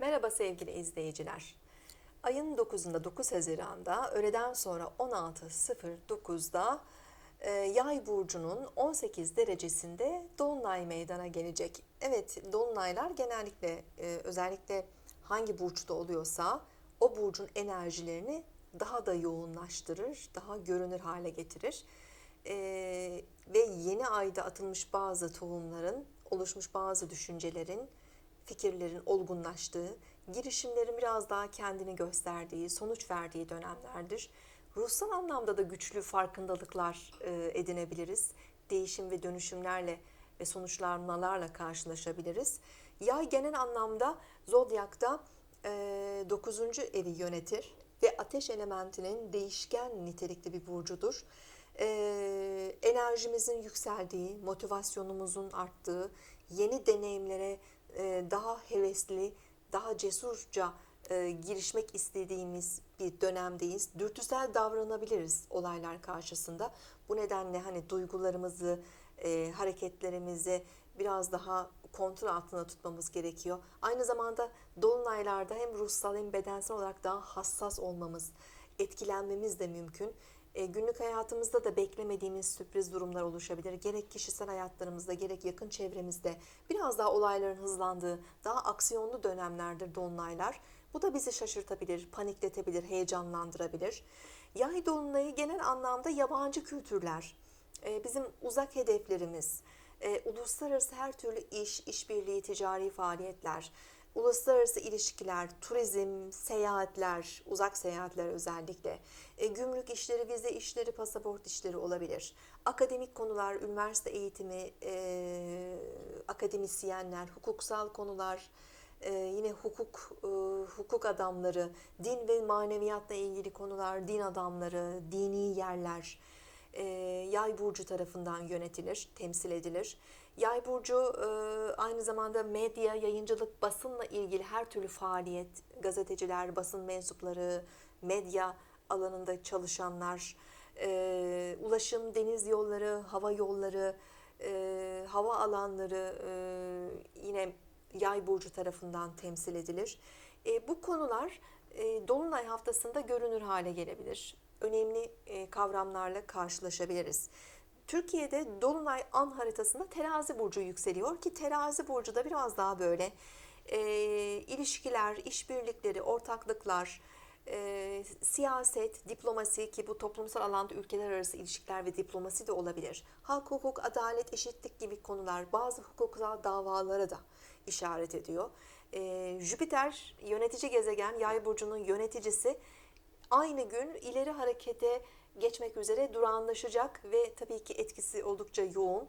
Merhaba sevgili izleyiciler. Ayın 9'unda 9 Haziran'da öğleden sonra 16.09'da e, Yay burcunun 18 derecesinde dolunay meydana gelecek. Evet, dolunaylar genellikle e, özellikle hangi burçta oluyorsa o burcun enerjilerini daha da yoğunlaştırır, daha görünür hale getirir. E, ve yeni ayda atılmış bazı tohumların, oluşmuş bazı düşüncelerin, fikirlerin olgunlaştığı, girişimlerin biraz daha kendini gösterdiği, sonuç verdiği dönemlerdir. Ruhsal anlamda da güçlü farkındalıklar e, edinebiliriz. Değişim ve dönüşümlerle ve sonuçlanmalarla karşılaşabiliriz. Yay genel anlamda zodyakta e, 9. evi yönetir ve ateş elementinin değişken nitelikli bir burcudur. E, enerjimizin yükseldiği, motivasyonumuzun arttığı, yeni deneyimlere e, daha hevesli, daha cesurca e, girişmek istediğimiz bir dönemdeyiz. Dürtüsel davranabiliriz olaylar karşısında. Bu nedenle hani duygularımızı, e, hareketlerimizi biraz daha kontrol altında tutmamız gerekiyor. Aynı zamanda dolunaylarda hem ruhsal hem bedensel olarak daha hassas olmamız, etkilenmemiz de mümkün. E, günlük hayatımızda da beklemediğimiz sürpriz durumlar oluşabilir. Gerek kişisel hayatlarımızda gerek yakın çevremizde biraz daha olayların hızlandığı, daha aksiyonlu dönemlerdir dolunaylar. Bu da bizi şaşırtabilir, panikletebilir, heyecanlandırabilir. Yay dolunayı genel anlamda yabancı kültürler, e, bizim uzak hedeflerimiz, e, uluslararası her türlü iş, işbirliği, ticari faaliyetler, uluslararası ilişkiler, turizm, seyahatler, uzak seyahatler özellikle, e, gümrük işleri, vize işleri, pasaport işleri olabilir. Akademik konular, üniversite eğitimi, e, akademisyenler, hukuksal konular, e, yine hukuk e, hukuk adamları, din ve maneviyatla ilgili konular, din adamları, dini yerler, e, Yay burcu tarafından yönetilir, temsil edilir. Yay burcu e, aynı zamanda medya, yayıncılık, basınla ilgili her türlü faaliyet, gazeteciler, basın mensupları, medya alanında çalışanlar, e, ulaşım, deniz yolları, hava yolları, e, hava alanları yine Yay burcu tarafından temsil edilir. Bu konular Dolunay haftasında görünür hale gelebilir. Önemli kavramlarla karşılaşabiliriz. Türkiye'de Dolunay an haritasında terazi burcu yükseliyor ki terazi burcu da biraz daha böyle e, ilişkiler, işbirlikleri, ortaklıklar, e, siyaset, diplomasi ki bu toplumsal alanda ülkeler arası ilişkiler ve diplomasi de olabilir. Halk hukuk, adalet, eşitlik gibi konular bazı hukuksal davalara da işaret ediyor. E, Jüpiter yönetici gezegen, yay burcunun yöneticisi aynı gün ileri harekete geçmek üzere durağanlaşacak ve tabii ki etkisi oldukça yoğun.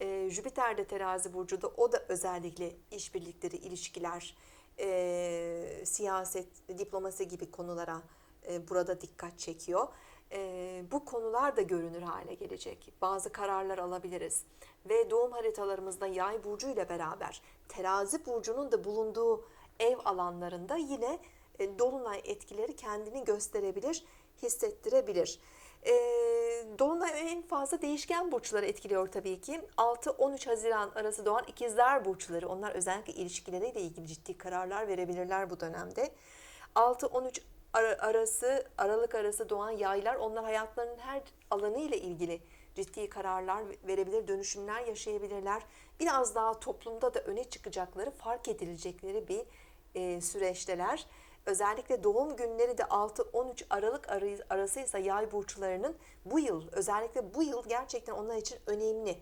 E, Jüpiter de terazi burcuda o da özellikle işbirlikleri, ilişkiler, e, siyaset, diplomasi gibi konulara e, burada dikkat çekiyor. E, bu konular da görünür hale gelecek. Bazı kararlar alabiliriz. Ve doğum haritalarımızda yay burcu ile beraber terazi burcunun da bulunduğu ev alanlarında yine e, dolunay etkileri kendini gösterebilir, hissettirebilir. E, dolunay en fazla değişken burçları etkiliyor tabii ki. 6-13 Haziran arası doğan ikizler burçları, onlar özellikle ilişkileriyle ilgili ciddi kararlar verebilirler bu dönemde. 6-13 arası, Aralık arası doğan yaylar, onlar hayatlarının her alanı ile ilgili ciddi kararlar verebilir, dönüşümler yaşayabilirler. Biraz daha toplumda da öne çıkacakları, fark edilecekleri bir e, süreçteler. Özellikle doğum günleri de 6-13 Aralık arasıysa yay burçlarının bu yıl, özellikle bu yıl gerçekten onlar için önemli.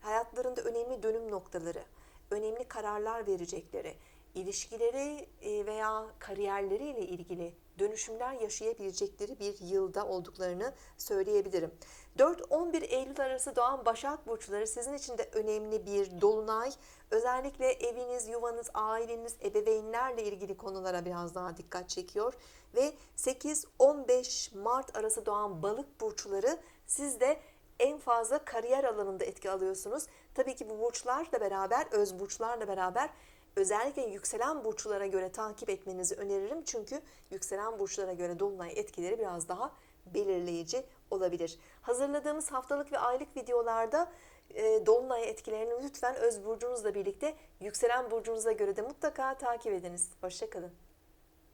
Hayatlarında önemli dönüm noktaları, önemli kararlar verecekleri, ilişkileri e, veya kariyerleriyle ilgili dönüşümler yaşayabilecekleri bir yılda olduklarını söyleyebilirim. 4-11 Eylül arası doğan Başak Burçları sizin için de önemli bir dolunay. Özellikle eviniz, yuvanız, aileniz, ebeveynlerle ilgili konulara biraz daha dikkat çekiyor. Ve 8-15 Mart arası doğan Balık Burçları sizde en fazla kariyer alanında etki alıyorsunuz. Tabii ki bu burçlarla beraber, öz burçlarla beraber özellikle yükselen burçlara göre takip etmenizi öneririm. Çünkü yükselen burçlara göre dolunay etkileri biraz daha belirleyici olabilir. Hazırladığımız haftalık ve aylık videolarda e, dolunay etkilerini lütfen öz burcunuzla birlikte yükselen burcunuza göre de mutlaka takip ediniz. Hoşçakalın.